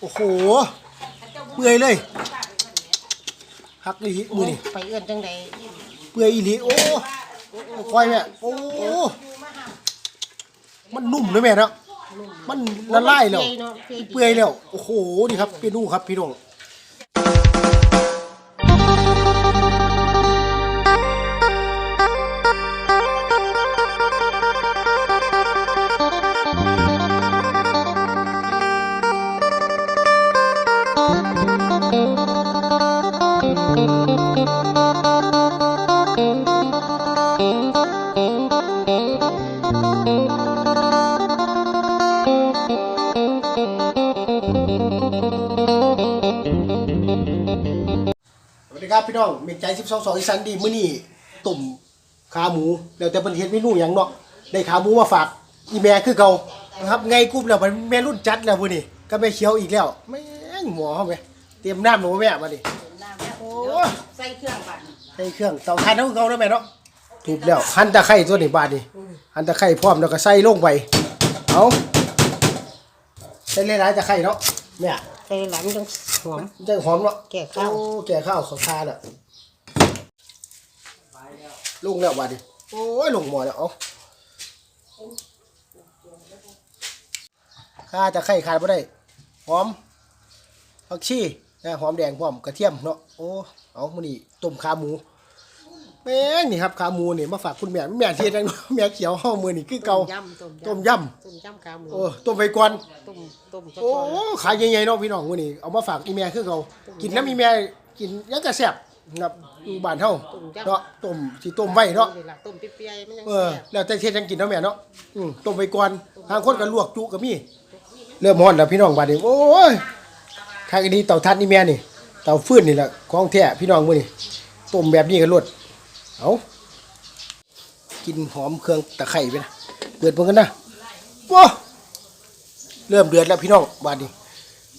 โอ้โห เปื่อยเลยหักอีหลีมือนี่ไปเอื้อนจังใดเปื่อยอีหลีโอ้ควายแม่โอ้มันนุ่มเลยแม่เนาะมันละลายแล้วเนาะเปื่อยดีเปื่อยแล้วโอ้โหนี่ครับเปียนูครับพี่น้อง สวัสดีครับพี่น้องเมกใจ12 2อีสานดีมื้อนี้ตุ่มขาหมูแล้วแต่เพิ่นเฮ็ดเมนูหยังเนาะได้ขาหมูมาฝากอีแม่คือเก่านะครับไงกุ๊บแล้วมันแม่รุ่นจัดแล้วพุ่นนี่ก็แม่เขียวอีกแล้วแม่งหมอเฮาแม่เตรียมน้ำหนูแม่มาดิน้ำแล้วโอ้ใส่เครื่องบัดใส่เครื่องเตาถ่านเฮาเก่าแล้วแม่เนาะถูกแล้วหั่นตะไคร้ตัวนี้บาดนี่หั่นตะไคร้พร้อมแล้วก็ใส่ลงไปเอาใส่หลายๆตะไคร้เนาะ แม่ใส่หลังจังหอมมันจะหอมเนาะแก่ข้าว โอ้แก่ข้าวเขาทานอะลงแล้วบาดดิโอ้ยลงหมอแล้วเอาข้าจะไข่ขาดไม่ได้ หอมผักชีนะหอมแดงพร้อมกระเทียมเนาะ โอ้ เอามานี่ต้มขาหมู แม่งนี่ครับขาหมูนี่มาฝากคุณแม่แม่เทียนจังแม่เขียวห้ามือนี่คือเก่าต้มยำต้มต้มยต้มยำขาหมูำโอ้ต้มไปก่อนต้มต้มโอ้ขายใหญ่ๆเนาะพี่น้องมื้อนี้เอามาฝากอีแม่คือเขากินน้ำอีแม่กินยังกระแซ่บนะครับอยู่บ้านเฮาเนาะต้มสิต้มไว้เนาะเวลาต้มเปรี้ยวๆมันยังเออแซ่บแล้วแต่เฮ็ดจังกินเนาะแม่เนาะอืมต้มไปก่อนทางคนก็ลวกจุก็มีเริ่มฮ้อนแล้วพี่น้องบัดนี้โอ้ยทางดีเตาทัดนี่แม่นี่เตาฟืนนี่แหละของแท้พี่น้องมื้อนี้ต้มแบบนี้ก็รส เอากินหอมเครื่องตะไคร้ไปนะเปิดเบิ่งกันนะว้าเริ่มเดือดแล้วพี่น้องบัดนี้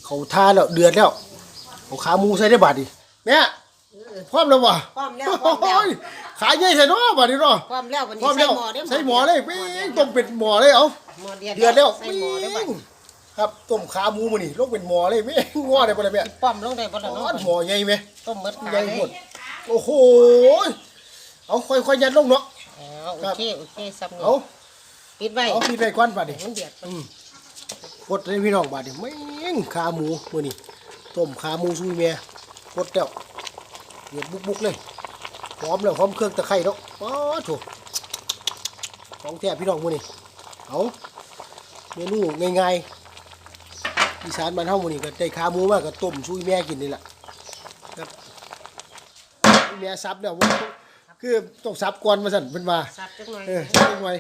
เขาทาแล้วเดือดแล้วเอาขาหมูใส่ได้บาดดิแม่พร้อมแล้ววะพร้อมแล้วพร้อมแล้วโยขาใหญ่ใส่เนาะบาดนี้เนาะพร้อมแล้ววันพร้อนี้มใส่แล้วหม้อเด้อใส่หมอเลยปิ้งต้มเป็นหมอเลยเอาหม้อเดือดเดือดแล้วใส่หม้อได้อบัดปิ้งครับต้มขาหมูมานี่ลงเป็นหมอเลยแม่งง้อได้บ่ได้แม่ป้อมลงได้บ่ล่ะอ๋อเนาะหมอใหญ่ไหมต้มหมดขาใหญ่เลยหมดโอ้โห เอาค่อยๆยัดลงเนาะ เอาโอเคโอเคซับเอาปิดไว้เอาพี่ไปก่อนบาดนี้มันเดือดกดเลยพี่น้องบาดนี้แม่งขาหมูมื้อนี้ต้มขาหมูซุยแม่กดแล้วเดือดบุกๆเลยหอมแล้วหอมเครื่องตะไคร้เนาะป๊าดโถของแท้พี่น้องมื้อนี้เอาเมนูง่ายๆอีสานบ้านเฮามื้อนี้ก็ได้ขาหมูมาก็ต้มซุยแม่กินนี่แหละครับแม่ซับแล้วว่า คือต้องซับก่อนมาสั่นเพิ่นว่าซับจักหน่อยเออซับจังไว้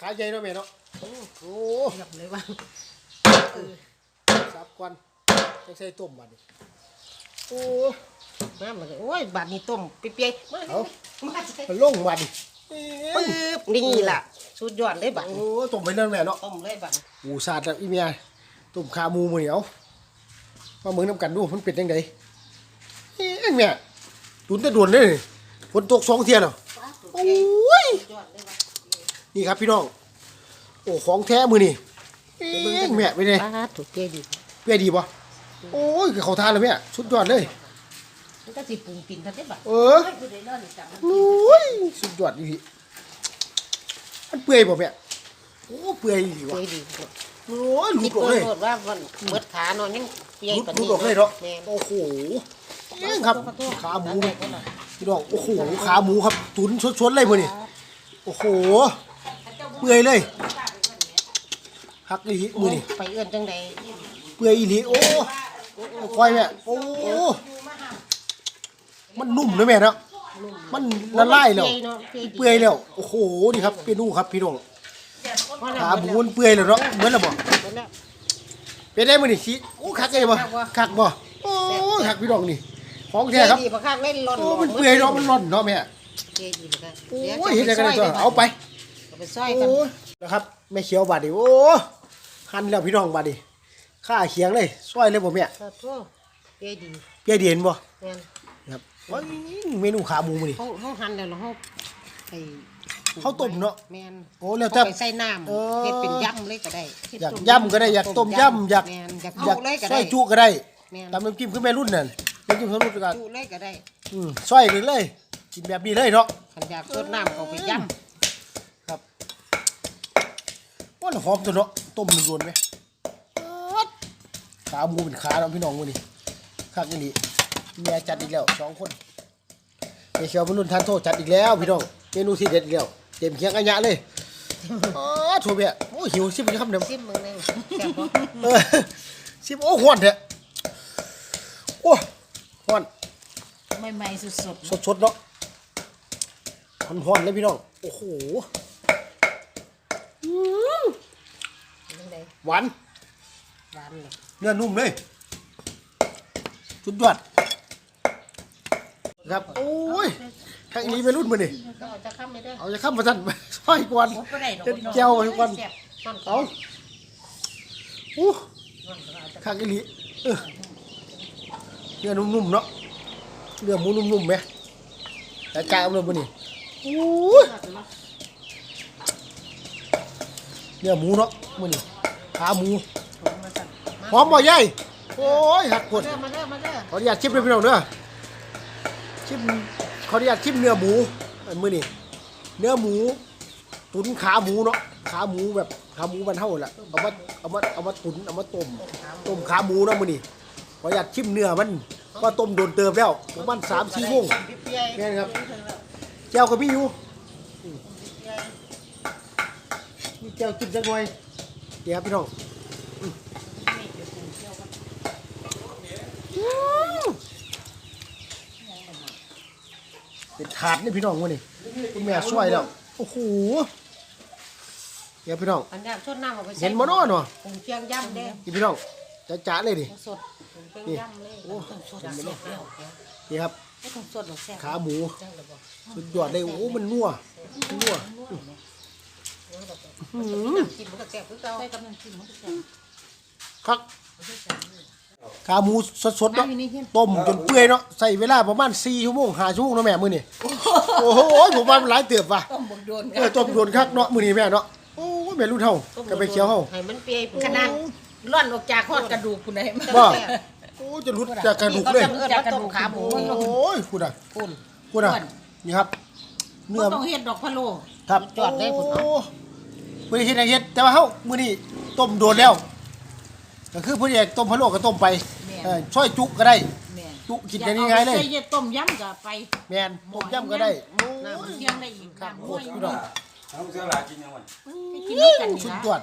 ขาใหญ่เนาะแม่เนาะโอ้โหเรียบเลยว่าซับก่อนจังใส่ต้มบัดนี้โอ้น้ำมันก็โอ้ยบาดนี้ต้มเปรี้ยวๆมาเอามาใส่มันลงบัดนี้ปึ๊บนี่ล่ะสุดยอดเลยบัดโอ้ต้มไปนั่นแม่เนาะต้มเลยบัดหมูสาดแบบอีเมียต้มขาหมูมื้อนี้เอา มาเมืองน้ำกันดูมันเป็นจังไดเอ้ยแม่ตุนแตะด่วนเลยฝนตกสองเที่ยแล้วโอ้ยสุดยอดเลยบัดนี่ครับพี่น้องโอ้ของแท้มือนี่เอ้ยแม่ไปเลยปลาถูกเกดีเปียดีปะโอ้ยเขาทานเลยแม่สุดยอดเลยมันก็สิปรุงปิ่นทันได้บัดเออเฮ้ยผู้ใดนอนนี่จังโอ้ยสุดยอดอีมันเปื่อยป่ะแม่โอ้เปื่อยดีเกวะดี โอ้ยหลุคิดดออกเพิ่เลนยโทษว่ามันเบิดขานอนยังเปียหลุดปานหลุนี้ดออกเลยเนาะแม่โอ้โหเอ้ยครับขาหมูพี่น้องโอ้โหขาหมูครับตุ๋นสดๆเลยมือนี่โอ้โหเปื่อยเลยหักอีหลีมือนี่ไปเอื้อนจังใดเปื่อยอีหลีโอ้ควายแม่โอ้มันนุ่มเลยแม่เนาะมันละลายแล้วเนาะเปื่อยดีเปื่อยแล้วโอ้โหนี่ครับเปียนูครับพี่น้อง ขาหมูมันเปื่อยแล้วเนาะเหมือนแล้วบ่เบิดแล้วเป็นได้มื้อนี่สิโอ้คักเลยบ่คักบ่โอ้คักพี่น้องนี่ของแท้ครับเกดีบ่คักเล่นร้อนโอ้มันเปื่อยเนาะมันร้อนเนาะแม่เกดีบ่คักโอ้ยเฮ็ดได้กันเลยตัวเอาไปเอาไปซอยกันโอ้นะครับแม่เขียวบาดดิโอ้หั่นแล้วพี่น้องบาดดิข้าเคียงเลยซอยเลยบ่แม่ขอโทษเกดีเปียเดียนบ่แม่นครับว้ายเมนูขาหมูมื้อนี่เฮาเฮาหั่นแล้วเนาะเฮาไอ้ ข้าวต้มเนาะแม่นโอ้แล้วเอาแต่ไปใส่น้เออำเฮ็ดเป็นยำเลยก็ได้อยากยำก็ได้อยากต้มยำอยากแม่นอยากอยากจุเลยก็ซได้อยจุก็ได้แม่นตามน้ำจิ้มคือแม่รุ่นนั่นน้ำจิ้มสำรุ่นกันจุเลยก็ได้อืมซอยเลยเลยกินแบบนี้เลยเนาะคันอยากสดน้ำก็เอาไปยครับว่าหอมตัวเนาะต้มมันรวนไหมขาหมูเป็นขาเนาะพี่น้องวันนี้คักอันนี้แม่จัดอีกแล้วสองคนเมเชียวมรุ่นทานโทษจัดอีกแล้วพี่น้องเมนูที่เด็ดอีกแล้ว เต็มเคียงอันยะเลยอ๋อถั่วเบียโอ้หิวซิบคำเดียวำซิมมึงหนึงแซ่บบ่เออซิบโอ้หวนเถอะโอ้หวนใหม่ๆสดสดๆเนาะหวนๆเลยพี่น้องโอ้โหจังได๋หวานหวานเลยเนื้อนุ่มเลยสุดยอดครับโอ้ย ข้างนี้เป็นรุ่นมือนี่ก็เอาจะค้ำไปเด้อเอาจะข้ามมาทันซอยกวนๆบ่ไปได้ดอกเป็นพี่น้องแก้วทุกวันแซ่บต้นเอาอู้ข้างนี้เออเนื้อนุ่มๆเนาะเนื้อหมูนุ่มๆไหมแต่กายเอาเลยมือนี่อู้ยเนื้อหมูเนาะมือนี่ขาหมูหอมบ่ใหญ่โอ้ยหักกดเด้อมาเด้อมาเด้อขออนุญาตชิมเลยพี่น้องเด้อชิม ขออนุญาตชิมเนื้อหมูอันมื้อนี้เนื้อหมู ตุ๋นขาหมูเนาะขาหมูแบบขาหมูบรรเทาแหละเอามาเอามาเอามาตุ๋นเอามาต้มต้มขาหมูเนาะมื้อนี้ขออนุญาตชิมเนื้อมันว่าต้มโดนเติมแล้วประมาณสามสี่โมงเปียๆแม่นครับแก้วกับพี่อยู่อืมมีแก้วกินจังหน่อยเดี๋ยวครับพี่น้อง เป็นถาดนี่พี่น้องวะนี่คุณแม่ช่วยแล้วโอ้โหเดี๋ยวพี่น้องอันนี้สดน้ำเอาไปใส่เห็นบ่เนาะเนาะปรุงเคียงยำเด้อนี่พี่น้องจะจ๋าเลยดิสดปรุงเคียงยำเลยโอ้สดๆแล้วนี่ครับไม่ต้องสดหรอกแซ่บขาหมูสุดยอดเลยโอ้มันนัวนัวน้ำจิ้มมันก็แซ่บคือเก่าใส่กับน้ำจิ้มมันก็แซ่บครับ ขาหมูสดๆน้ำเนาะอยู่นี่เฮียนต้มจนเปื่อยเนาะใส่เวลาประมาณ4ชั่วโมง5ชั่วโมงเนาะแม่มื้อนี้โอ้โหผมว่ามันหลายเติบว่ะต้มบักโดนเออต้มโดนคักเนาะมื้อนี้แม่เนาะโอ้ยแม่รุ่นเฮากับไปเคี้ยวเฮาให้มันเปียขนาดร่อนออกจากทอดกระดูกคุณได้มาบ่โอ้จะหลุดจากกระดูกเลยจากกระดูกขาหมูโอ้ยคุณอะคุณคุณอะนี่ครับเนื้บ่อต้องเฮ็ดดอกพะโล้ครับจอดได้พุ่นเนาะมื้อนี้เฮ็ดให้เฮ็ดแต่ว่าเฮามื้อนี้ต้มโดนแล้ว ก็คือเพิ่นอยากต้มพะโล้ก็ต้มไปเออช่อยจุก็ได้ แม่นจุกินกันง่ายๆเลยใส่เย็ดต้มยำก็ไปแม่นต้มยำก็ได้ โอ้น้ำยเคียงได้อีกครับน้ำโคห้วตยรพี่น้อง น้ำเสื้อหลายกินยังวันไปกินด้วยกันนี่สุดนะยอด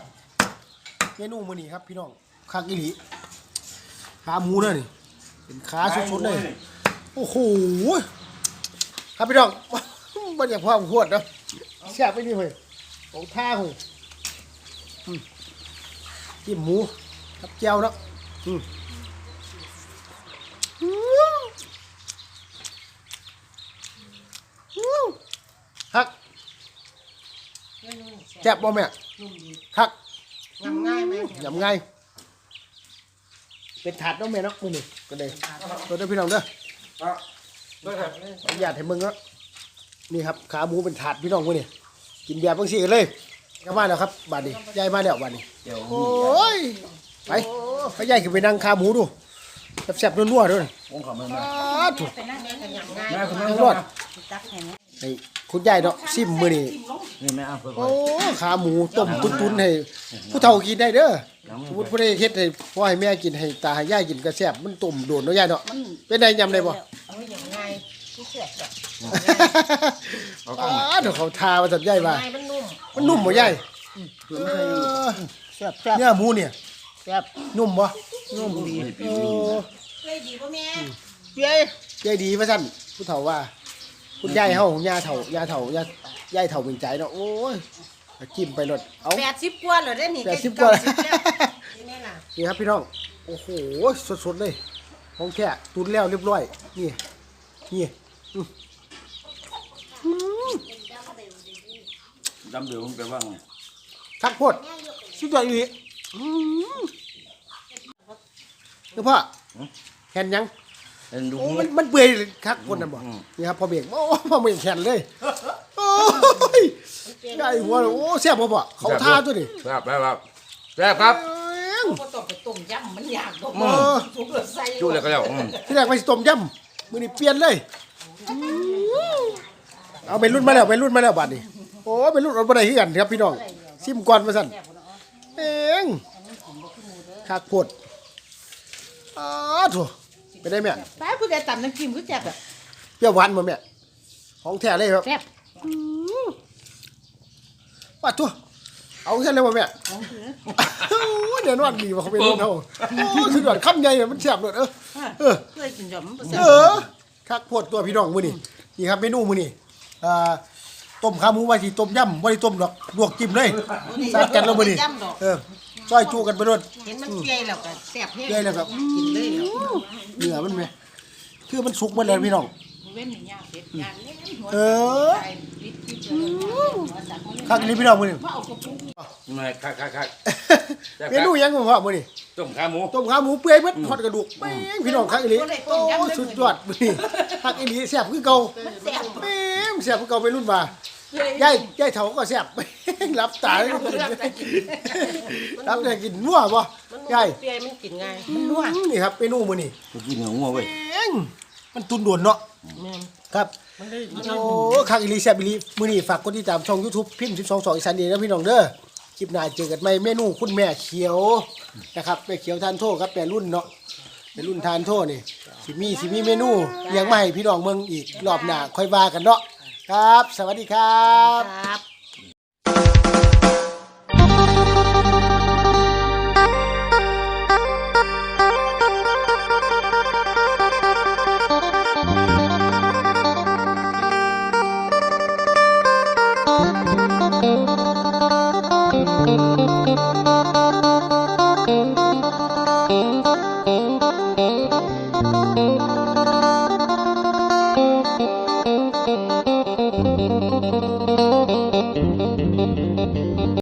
เมนูมื้อนี้ครับพี่น้องคักอีหลีขาหมูเด้อนี่เป็นขาสุดๆเลย โอ้โหครับพี่น้อง มันอยากพอผมขวดเนาะแซ่บไปนี่เฮ้ยของท่าหูอืมจิ้มหมู กับแจ่วเนาะอืมอืมอืมคักแซ่บบ่แม่คักยำง่ายไหมยำไงเป็นถาดเนาะแม่เนาะมื้อนี้ก็ได้ตัวเด้อพี่น้องเด้ออะด้วยครับขออนุญาตให้มึงครับนี่ครับขาหมูเป็นถาดพี่น้องพวกนี้กินแบบบางสิ่กันเลยก็มาแล้วครับบาดนี้ยายมาแล้วบาดนี้เดี๋ยวโอ้ย ไปไปยายขึ้นไปนั่งขาหมูดูแซ่บๆนัวๆด้วยวงเขาไม่อ้มาาถูกแม่ก็ยำง่ายแม่คุณแม่รอดตักให้นะให้คุณยายเนาะซิมมื้อนี้นี่แม่เอาเพื่อโอ้ขาหมูต้มตุ้นๆให้ผู้เฒ่ากินได้เด้อสมมุติผู้ใดเฮ็ดให้พ่อให้แม่กินให้ตาให้ยายกินก็แซ่บมันต้มโดนเนาะยายเนาะมันเป็นได้ยำได้บ่เอาไว้ยำง่ายที่เสียบแบบอ้าเดี๋ยวเขาทาว่าสัญญายว่าง่ายมันนุ่มมันนุ่มบ่ยายเออแซ่บแซ่บเนื้อหมูเนี่ย แซ่บนุ่มบ่นุ่มดีโอ้เลยดีป่ะแม่เปียใจดีว่าซั่นผู้เฒ่าว่า คุณยายเฮาย่าเฒ่าย่าเฒ่าย่ายายเฒ่าเป็นใจเนาะโอ้ยจิ้มไปรถเอาแปดสิบกว่าเหรอได้นี่แปดสิบกว่าเสิบแล้วนี่ล่ะนี่ครับพี่น้องโอ้โหสดๆเลยของแค่ตุนแล้วเรียบร้อยนี่นี่อืมอืมดำเดือดผมไปว่างไงทักโพดสุดยอดอีห ลีอืมเดี๋ยวพ่อแขนยังเอ็นดูโอ้มันมันเปื่อยคักคนน่ะบ่อืมนี่ครับพอเบรกโอ้พอเบรกแขนเลยโอ้ยใหญ่หัวเลยโอ้แซ่บบ่บ่เขาท่าตัวนี่แซ่บแซ่บครับแซ่บครับเอ้งบ่ต้องไปต้มยำมันยากบ่เออสุกแล้วใส่จุเลยก็แล้วอืมที่แรกไปสิต้มยำมื้อนี้เปลี่ยนเลยเอาไปรุ่นมาแล้วไปรุ่นมาแล้วบัดนี้โอ้ไปรุ่นเอาบ่ได้คือกันครับพี่น้องซิมก่อนว่าซั่น เองคักโพดอ้าโถไปได้แม่ป้าผู้ใดตำน้ำจิ้มคือแซ่บอะเปรี้ยวหวานบ่แม่ของแท้เลยครับแซ่บปัดทั่วเอาแค่เลยบ่แม่โอ้ยเดี๋ยวนอนดีว่าเขาเป็นรุ่นเฮาโอ้ยสุดยอดคำใหญ่อะมันแซ่บเลยเออเออเคยกินยำมันบ่แซ่เอบอคักโพดตัวพี่น้องมื้อนี้นี่ครับเมนูมื้อนี้อ่า ต้มขาหมูไว้สิต้มยำบ่ได้ต้มดอกลวกจิ้มเลยสาดกันแล้วมื้อนี้ยำดอกเออซอยจูกันไปโดดเห็นมันเปื่อยแล้วก็แซ่บแฮงเปื่อยแล้วก็กินเลยแล้วเนื้อมันแม่คือมันสุกหมดแล้วพี่น้อง เว้นนี่ยากเผ็ดยากเล่นหัวเออ ใจปิดปิดเลยหัวสักมันเลยคักนี้พี่น้องมื้อนี้ ว่าเอากระปุกไม่คักคักคักเมนูหยังบ่พ่อมื้อนี้ต้มขาหมู ต้มขาหมูเปื่อยเบิดทอดกระดูกแม่งพี่น้องคักอีหลีโอ้สุดยอดมื้อนี้คักอีหลีแซ่บคือเก่าแซ่บแม่งแซ่บคือเก่าไปรุ่นมา ยายยายเฒ่าก็แซ่บ รับตาเลยรับได้กินนัวบ่ยายเปียมันกินง่ายมันนัวนี่ครับเมนูมื้อนี้กูกินเหนืองัวเว้ยแม่งมันตุนด่วนเนาะแม่นครับมันเลยโอ้คักอีหลีแซ่บอีหลีมื้อนี้ฝากกดติดตามช่อง YouTube พิมพ์12 2อีสานดีนะพี่น้องเด้อคลิปหน้าเจอกันใหม่เมนูคุณแม่เขียวนะครับแม่เขียวทานโทษครับแม่รุ่นเนาะแม่รุ่นทานโทษนี่สิมีสิมีเมนูอิหยังมาให้พี่น้องเมืองอีกรอบหน้าค่อยว่ากันเนาะ ครับ สวัสดีครับ ครับ